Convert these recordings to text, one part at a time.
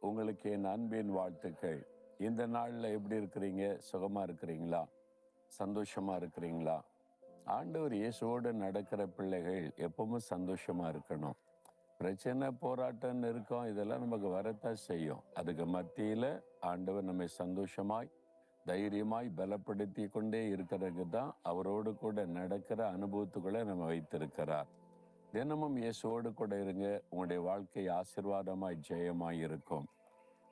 உங்களுக்கு என் அன்பின் வாழ்த்துக்கள். இந்த நாள்ல எப்படி இருக்கிறீங்க? சுகமா இருக்கிறீங்களா? சந்தோஷமா இருக்கிறீங்களா? ஆண்டவர் இயேசுவோடு நடக்கிற பிள்ளைகள் எப்பவும் சந்தோஷமா இருக்கணும். பிரச்சனை போராட்டம் இருக்கும். இதெல்லாம் நமக்கு வரத்தான் செய்யும். அதுக்கு மத்தியில ஆண்டவர் நம்மை சந்தோஷமாய் தைரியமாய் பலப்படுத்தி கொண்டே இருக்கிறதுக்கு தான் அவரோடு கூட நடக்கிற அனுபவத்துக்குள்ள நம்ம வைத்திருக்கிறார். தினமும் இயேசுவோடு கூட இருங்க. உங்களுடைய வாழ்க்கை ஆசிர்வாதமாய் ஜெயமாய் இருக்கும்.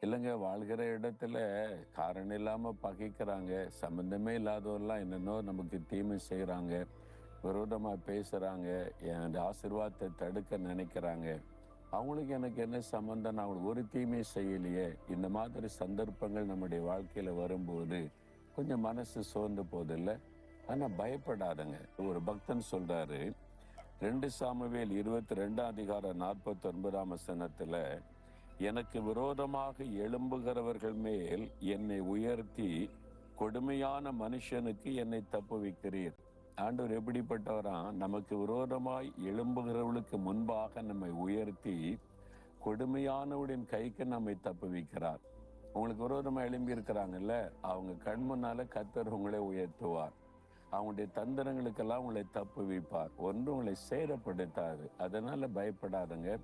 இல்லைங்க வாழ்கிற இடத்துல காரணம் இல்லாமல் பகைக்கிறாங்க. சம்மந்தமே இல்லாதவரெல்லாம் என்னென்னோ நமக்கு தீமை செய்கிறாங்க விரோதமாக பேசுகிறாங்க என் ஆசிர்வாதத்தை தடுக்க நினைக்கிறாங்க. அவங்களுக்கு எனக்கு என்ன சம்மந்தம் நான் அவங்களுக்கு ஒரு தீமை செய்யலையே. இந்த மாதிரி சந்தர்ப்பங்கள் நம்முடைய வாழ்க்கையில் வரும்போது கொஞ்சம் மனசு சோர்ந்து போதில்லை ஆனால் பயப்படாதங்க. ஒரு பக்தன் சொல்கிறாரு ரெண்டு சாமுவேல் இருபத்தி ரெண்டாம் அதிகாரம் நாற்பத்தி ஒன்பதாம் வசனத்துல எனக்கு விரோதமாக எழும்புகிறவர்கள் மேல் என்னை உயர்த்தி கொடுமையான மனுஷனுக்கு என்னை தப்பு வைக்கிறீர் ஆண்டவர் எப்படிப்பட்டவராம்? நமக்கு விரோதமாய் எழும்புகிறவர்களுக்கு முன்பாக நம்மை உயர்த்தி கொடுமையானவரின் கைக்கு நம்மை தப்புவிக்கிறார். உங்களுக்கு விரோதமாக எழும்பி இருக்கிறாங்கல்ல அவங்க கண் முன்னால கத்தர் உங்களை உயர்த்துவார். அவங்களுடைய தந்திரங்களுக்கெல்லாம் உங்களை தப்பு வைப்பார். ஒன்று உங்களை சேரப்படுத்தாது அதனால பயப்படாதுங்க.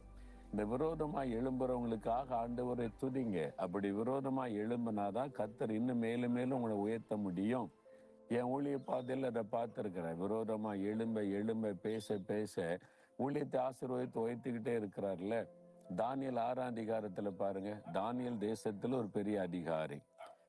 இந்த விரோதமா எழும்புறவங்களுக்காக ஆண்டவரை துதிங்க. அப்படி விரோதமா எழும்புனாதான் கத்தர் இன்னும் மேலும் மேலும் உங்களை உயர்த்த முடியும். என் ஊழிய பாதையில் அதை பார்த்துருக்கிறேன். விரோதமா எழும்ப எழும்ப பேச பேச ஊழியத்தை ஆசீர்வதித்து உயர்த்திக்கிட்டே இருக்கிறார்ல. தானியல் ஆறாம் அதிகாரத்துல பாருங்க. தானியல் தேசத்துல ஒரு பெரிய அதிகாரி.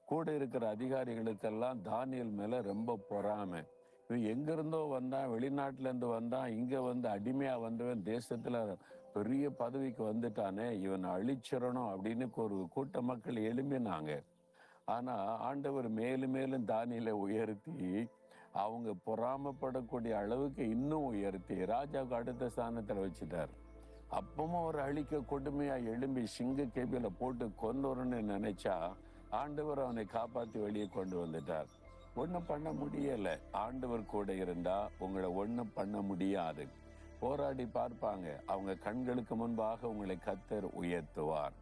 கூட இருக்கிற அதிகாரிகளுக்கெல்லாம் தானியல் மேல ரொம்ப பொறாமை. இவன் எங்கிருந்தோ வந்தான் வெளிநாட்டுல இருந்து வந்தான் இங்க வந்து அடிமையா வந்தவன் தேசத்துல பெரிய பதவிக்கு வந்துட்டானே இவனை அழிச்சிடணும் அப்படின்னு ஒரு கூட்ட மக்கள் எழும்பினாங்க. ஆனா ஆண்டவர் மேலும் மேலும் தானியலை உயர்த்தி அவங்க பொறாமப்படக்கூடிய அளவுக்கு இன்னும் உயர்த்தி ராஜாவுக்கு அடுத்த ஸ்தானத்துல வச்சுட்டார். அப்பவும் அவர் அழிக்க கொடுமையா எழும்பி சிங்க கேபியில் போட்டு கொன்னோருன்னு நினைச்சா ஆண்டவர் அவனை காப்பாத்தி வெளியே கொண்டு வந்துட்டார். ஒன்றும் பண்ண முடியல. ஆண்டவர் கூட இருந்தா உங்களை ஒன்றும் பண்ண முடியாது. போராடி பார்ப்பாங்க. அவங்க கண்களுக்கு முன்பாக உங்களை கத்தர் உயர்த்துவார்.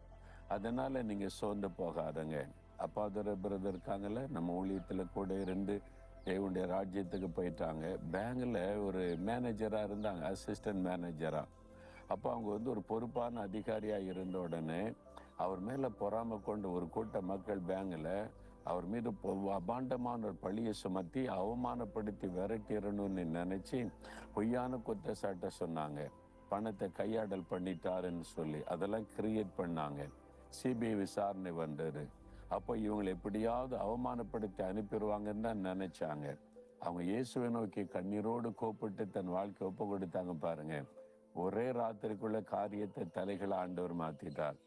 அதனால நீங்க சோர்ந்து போகாதங்க. அப்பாதர பிரதர் இருக்காங்கல்ல நம்ம ஊழியத்துல கூட இருந்து தேவனுடைய ராஜ்யத்துக்கு போயிட்டாங்க. பேங்க்ல ஒரு மேனேஜரா இருந்தாங்க அசிஸ்டன்ட் மேனேஜரா அப்போ அவங்க வந்து ஒரு பொறுப்பான அதிகாரியா இருந்த உடனே அவர் மேல பொறாம கொண்ட ஒரு கூட்ட மக்கள் பேங்கில் அவர் மீது அபாண்டமான ஒரு பழியை சுமத்தி அவமானப்படுத்தி விரட்டிடணும்னு நினைச்சு பொய்யான குற்றச்சாட்டை சொன்னாங்க. பணத்தை கையாடல் பண்ணிட்டாருன்னு சொல்லி அதெல்லாம் கிரியேட் பண்ணாங்க. சிபிஐ விசாரணை வந்தது. அப்போ இவங்களை எப்படியாவது அவமானப்படுத்தி அனுப்பிடுவாங்கன்னு தான் நினைச்சாங்க. அவங்க இயேசுவை நோக்கி கண்ணீரோடு கூப்பிட்டு தன் வாழ்க்கை ஒப்பு கொடுத்தாங்க பாருங்க. ஒரே ராத்திரிக்குள்ள காரியத்தை தலைகளை ஆண்டவர் மாத்திட்டார்.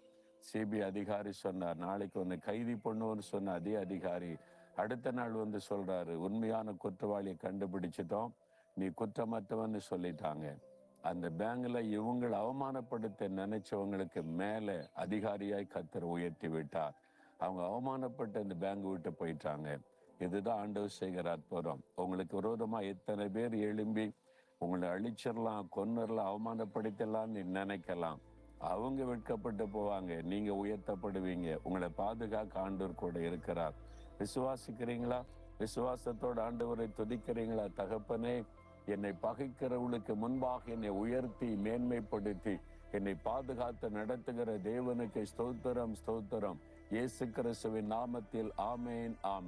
சிபிஐ அதிகாரி சொன்னார். நாளைக்கு வந்து கைதி பண்ணுவோன்னு சொன்ன அதே அதிகாரி அடுத்த நாள் வந்து சொல்றாரு உண்மையான குற்றவாளியை கண்டுபிடிச்சிட்டோம். நீ குற்றமற்றவன்னு சொல்லிட்டாங்க. அந்த பேங்க்ல இவங்களை அவமானப்படுத்த நினைச்சவங்களுக்கு மேல அதிகாரியாய் கத்தர் உயர்த்தி விட்டார். அவங்க அவமானப்பட்டு அந்த பேங்க் விட்டு போயிட்டாங்க. இதுதான் ஆண்டவர் செய்கிற அற்புதம். உங்களுக்கு விரோதமா எத்தனை பேர் எழும்பி உங்களை அழிச்சிடலாம் கொன்னரலாம் அவமானப்படுத்தலாம்னு நினைக்கலாம். அவங்க வெட்கப்பட்டு போவாங்க. நீங்க உயர்த்தப்படுவீங்க. உங்களை பாதுகாக்க ஆண்டவர் கூட இருக்கிறார். விசுவாசிக்கிறீங்களா? விசுவாசத்தோட ஆண்டவரை துதிக்கிறீங்களா? தகப்பனே என்னை பகைக்கிறவளுக்கு முன்பாக என்னை உயர்த்தி மேன்மைப்படுத்தி என்னை பாதுகாத்து நடத்துகிற தேவனுக்கு ஸ்தோத்திரம் ஸ்தோத்திரம். இயேசு கிறிஸ்துவின் நாமத்தில் ஆமேன் ஆமேன்.